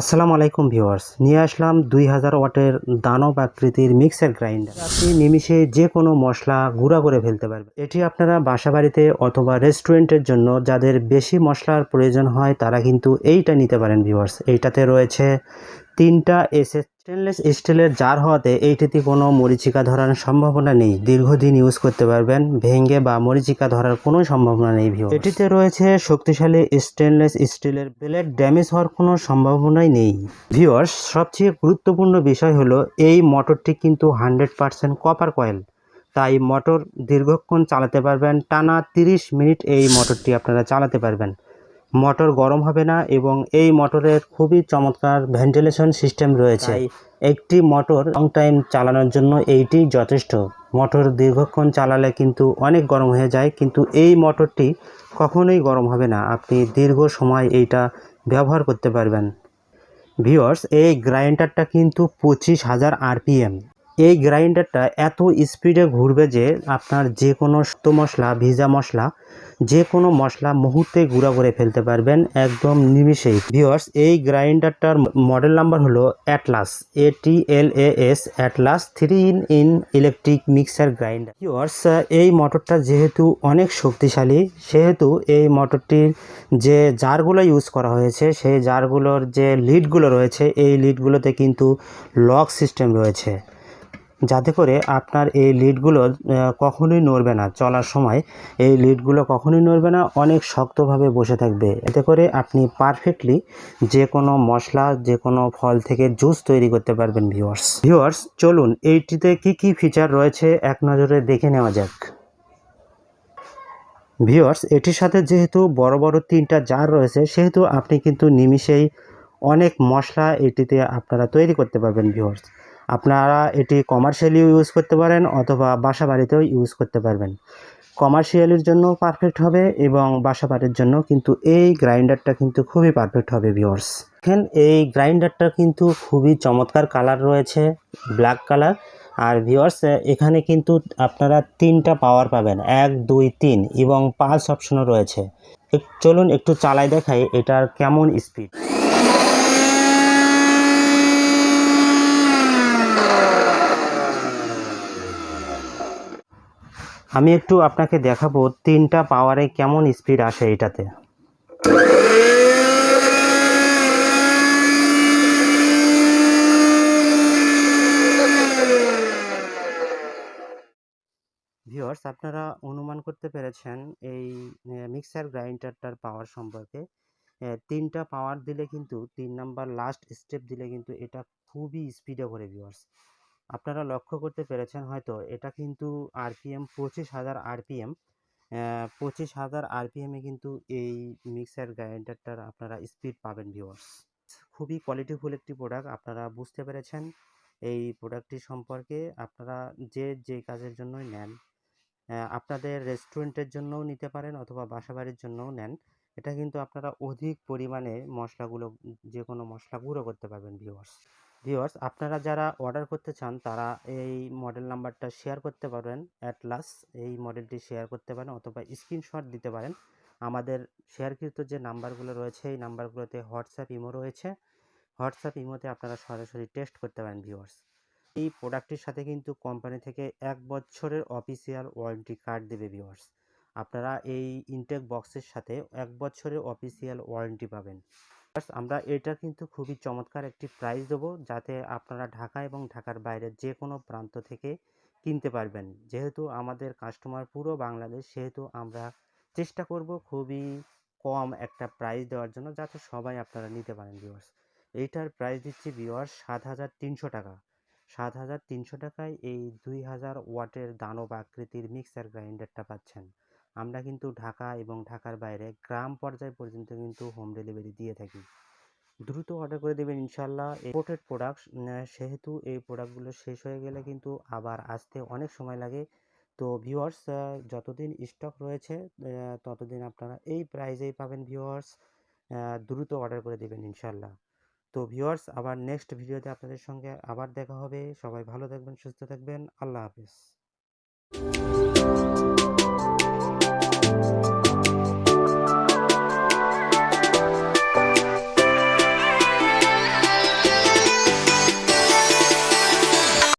আসসালামু আলাইকুম ভিউয়ার্স। নিয়ে আসলাম দুই হাজার ওয়াটের দানব আকৃতির মিক্সার গ্রাইন্ডার। আপনি নিমিশে যে কোনো মশলা গুঁড়া করে ফেলতে পারবেন। এটি আপনারা বাসাবাড়িতে অথবা রেস্টুরেন্টের জন্য যাদের বেশি মশলার প্রয়োজন হয়, তারা কিন্তু এইটা নিতে পারেন ভিউয়ার্স। এইটাতে রয়েছে তিনটা এসএস স্টেনলেস স্টিলের জার হওয়াতে এইটিতে কোনো মরিচিকা ধরার সম্ভাবনা নেই। দীর্ঘদিন ইউজ করতে পারবেন, ভেঙে বা মরিচিকা ধরার কোনো সম্ভাবনা নেই ভিউ এটিতে রয়েছে শক্তিশালী স্টেনলেস স্টিলের ব্লেড ড্যামেজ হওয়ার কোনো সম্ভাবনাই নেই। ভিউয়ার্স সবচেয়ে গুরুত্বপূর্ণ বিষয় হলো, এই মোটরটি কিন্তু হান্ড্রেড পারসেন্ট কপার কয়েল তাই মোটর দীর্ঘক্ষণ চালাতে পারবেন, টানা তিরিশ মিনিট এই মোটরটি আপনারা চালাতে পারবেন। মোটর গরম হবে না এবং এই মোটরের খুবই চমৎকার ভেন্টিলেশন সিস্টেম রয়েছে। একটি মোটর লং টাইম চালানোর জন্য এইটি যথেষ্ট। মোটর দীর্ঘক্ষণ চালালে কিন্তু অনেক গরম হয়ে যায় কিন্তু এই মোটরটি কখনোই গরম হবে না। আপনি দীর্ঘ সময় এইটা ব্যবহার করতে পারবেন। ভিওর্স এই গ্রাইন্ডারটা কিন্তু পঁচিশ হাজার আরপিএম। এই গ্রাইন্ডারটা এত স্পিডে ঘুরবে যে আপনার যে কোনো শক্ত মশলা, ভিজা মশলা, যে কোনো মশলা মুহূর্তে গুঁড়া করে ফেলতে পারবেন একদম নিমিষেই। ভিওর্স এই গ্রাইন্ডারটার মডেল নাম্বার হলো Atlas A T L A S Atlas three in in electric mixer grinder viewers এই মোটরটা যেহেতু অনেক শক্তিশালী, সেহেতু এই মোটরটির যে জারগুলো ইউজ করা হয়েছে, সেই জারগুলোর যে লিডগুলো রয়েছে, এই লিডগুলোতে কিন্তু লক সিস্টেম রয়েছে। যাতে করে আপনার এই লিডগুলো কখনোই নড়বে না। চলার সময় এই লিডগুলো কখনোই নড়বে না, অনেক শক্তভাবে বসে থাকবে। এতে করে আপনি পারফেক্টলি যে কোনো মশলা যে কোনো ফল থেকে জুস তৈরি করতে পারবেন, ভিউয়ার্স। ভিউয়ার্স, চলুন এইটিতে কি কি ফিচার রয়েছে এক নজরে দেখে নেওয়া যাক। ভিউয়ার্স, এটির সাথে যেহেতু বড় বড় তিনটা জার রয়েছে, সেহেতু আপনি কিন্তু নিমিষেই অনেক মশলা এটিতে আপনারা তৈরি করতে পারবেন, ভিউয়ার্স। আপনারা এটি কমার্শিয়ালিও ইউজ করতে পারেন অথবা বাসা বাড়িতেও ইউজ করতে পারবেন। কমার্শিয়ালের জন্য পারফেক্ট হবে এবং বাসা বাড়ির জন্য কিন্তু এই গ্রাইন্ডারটা কিন্তু খুবই পারফেক্ট হবে ভিউয়ার্স দেখেন, এই গ্রাইন্ডারটা কিন্তু খুবই চমৎকার কালার রয়েছে ব্ল্যাক কালার আর ভিউয়ার্স এখানে কিন্তু আপনারা তিনটা পাওয়ার পাবেন, এক, দুই, তিন এবং পাঁচ অপশনও রয়েছে। চলুন একটু চালাই দেখাই এটার কেমন স্পিড আমি একটু আপনাকে দেখাবো তিনটা পাওয়ারে কেমন স্পিড আসে এটাতে ভিউয়ার্স আপনারা অনুমান করতে পেরেছেন এই মিক্সার গ্রাইন্ডারটার পাওয়ার সম্পর্কে। তিনটা পাওয়ার দিলে কিন্তু, তিন নাম্বার লাস্ট স্টেপ দিলে কিন্তু এটা খুবই স্পিডে করে ভিউয়ার্স আপনারা লক্ষ্য করতে পেরেছেন হয়তো, এটা কিন্তু আরপিএম পঁচিশ হাজার আরপিএম। পঁচিশ হাজার আরপিএমে কিন্তু এই মিক্সার গ্রাইন্ডারটার আপনারা স্পিড পাবেন ভিউয়ার্স খুবই কোয়ালিটিফুল একটি প্রোডাক্ট আপনারা বুঝতে পেরেছেন। এই প্রোডাক্টটি সম্পর্কে আপনারা যে যে কাজের জন্যই নেন আপনাদের রেস্টুরেন্টের জন্যও নিতে পারেন অথবা বাসাবাড়ির জন্যও নেন, এটা কিন্তু আপনারা অধিক পরিমাণে মশলাগুলো, যে কোনো মশলা গুঁড়ো করতে পারবেন ভিউয়ার্স ভিউয়ার্স, আপনারা যারা অর্ডার করতে চান, তারা এই মডেল নাম্বারটা শেয়ার করতে পারবেন অ্যাটলাস। এই মডেলটি শেয়ার করতে পারেন অথবা স্ক্রিনশট দিতে পারেন। আমাদের শেয়ারকৃত যে নাম্বারগুলো রয়েছে, এই নাম্বারগুলোতে হোয়াটসঅ্যাপ, ইমো রয়েছে। হোয়াটসঅ্যাপ, ইমোতে আপনারা সরাসরি টেস্ট করতে পারেন ভিউয়ার্স। এই প্রোডাক্টটির সাথে কিন্তু কোম্পানি থেকে এক বছরের অফিসিয়াল ওয়ারেন্টি কার্ড দেবে ভিউয়ার্স। আপনারা এই ইনটেক বক্সের সাথে এক বছরের অফিসিয়াল ওয়ারেন্টি পাবেন। আমরা এটা কিন্তু খুবই চমৎকার একটি প্রাইস দেবো যাতে আপনারা ঢাকা এবং ঢাকার বাইরে যে কোনো প্রান্ত থেকে কিনতে পারবেন। যেহেতু আমাদের কাস্টমার পুরো বাংলাদেশ, সেহেতু আমরা চেষ্টা করব খুবই কম একটা প্রাইস দেওয়ার জন্য যাতে সবাই আপনারা নিতে পারেন ভিউয়ার্স এইটার প্রাইস দিচ্ছি ভিউয়ার্স সাত হাজার তিনশো টাকা। সাত হাজার তিনশো টাকায় এই দুই হাজার ওয়াটের দানব আকৃতির মিক্সার গ্রাইন্ডারটা পাচ্ছেন। আমরা কিন্তু ঢাকা এবং ঢাকার বাইরে গ্রাম পর্যায় পর্যন্ত কিন্তু হোম ডেলিভারি দিয়ে থাকি। দ্রুত অর্ডার করে দেবেন ইনশাল্লাহ ইম্পোর্টেড প্রোডাক্ট সেহেতু এই প্রোডাক্টগুলো শেষ হয়ে গেলে কিন্তু আবার আসতে অনেক সময় লাগে। তো ভিউয়ার্স যতদিন স্টক রয়েছে ততদিন আপনারা এই প্রাইজেই পাবেন ভিউয়ার্স দ্রুত অর্ডার করে দেবেন ইনশাল্লাহ তো ভিউয়ার্স আবার নেক্সট ভিডিওতে আপনাদের সঙ্গে আবার দেখা হবে। সবাই ভালো থাকবেন, সুস্থ থাকবেন। আল্লাহ হাফিজ।